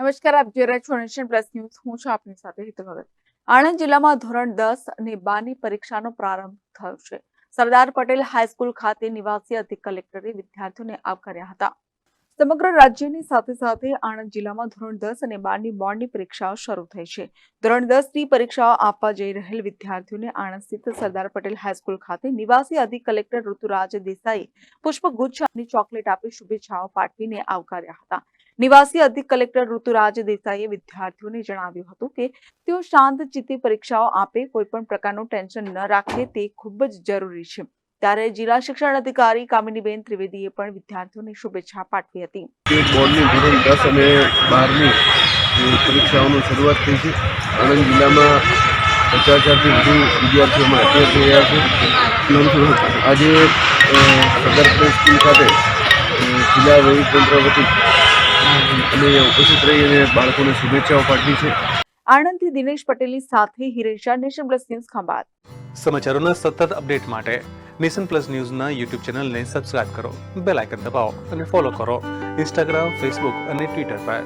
નમસ્કાર, આપ જોઈ રહ્યા છો નેશન પ્લસ ન્યૂઝ હું છું આપની સાથે હિતલ ભગત. આણંદ જિલ્લામાં ધોરણ દસ અને બારની પરીક્ષાનો પ્રારંભ થયો છે. સરદાર પટેલ હાઈસ્કૂલ ખાતે નિવાસી અધિક કલેક્ટરે વિદ્યાર્થીઓને આવકાર્યા હતા. સમગ્ર રાજ્યની સાથે સાથે આણંદ જિલ્લામાં ધોરણ દસ અને બારની બોર્ડની પરીક્ષાઓ શરૂ થઈ છે. ધોરણ દસની પરીક્ષાઓ આપવા જઈ રહેલ વિદ્યાર્થીઓને આણંદ સ્થિત સરદાર પટેલ હાઈસ્કૂલ ખાતે નિવાસી અધિક કલેક્ટર ઋતુરાજ દેસાઈ પુષ્પગુચ્છ અને ચોકલેટ આપી શુભેચ્છાઓ પાઠવીને આવકાર્યા હતા. નિવાસી અધિક કલેક્ટર ઋતુરાજ દેસાઈએ વિદ્યાર્થીઓને જણાવ્યું હતું કે તેઓ શાંત ચિત્તે પરીક્ષાઓ આપે, કોઈ પણ પ્રકારનું ટેન્શન ન રાખે, તે ખૂબ જ જરૂરી છે. ત્યારે જિલ્લા શિક્ષણ અધિકારી કામિનીબેન ત્રિવેદીએ પણ વિદ્યાર્થીઓને શુભેચ્છા પાઠવી હતી. પરીક્ષાઓની શરૂઆત થઈ છે. આણંદ જિલ્લામાં પચાસ હજારથી વધુ વિદ્યાર્થીઓમાં થઈ રહ્યા છે. આજે સદર સ્કૂલ ખાતે જિલ્લા વહીવટતંત્ર વતી અમે ઉપસ્થિત રહી બાળકોને શુભેચ્છાઓ પાઠવી છે. આણંદથી દિનેશ પટેલની સાથે હિરેશા નેશન પ્લસ ન્યૂઝ ખંભાત સમાચારોના સતત અપડેટ માટે નેશન પ્લસ ન્યૂઝના યુટ્યુબ ચેનલને સબસ્ક્રાઇબ કરો બેલ આઇકન દબાવો અને ફોલો કરો. ઇન્સ્ટાગ્રામ ફેસબુક અને ટ્વિટર પર.